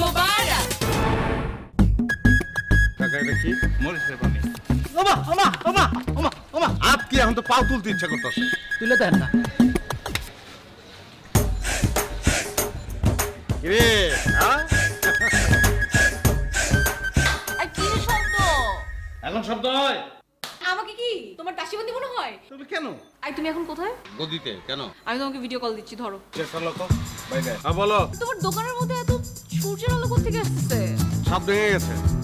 মোবারক এখন তো পাও তুলতে ইচ্ছা করতেছে? তুলে দেন না। শব্দ? এখন শব্দ হয়। আমাকে কি? তোমার দাসীবন্দি মনে হয়? তুমি কেন? আই তুমি এখন কোথায়? গদিতে কেন? আমি তোমাকে ভিডিও কল দিচ্ছি ধরো। হ্যাঁ, বলো। তোমার দোকানের মধ্যে এত সূর্যের আলো কোথেকে আসতেছে? সব ভেঙে গেছে।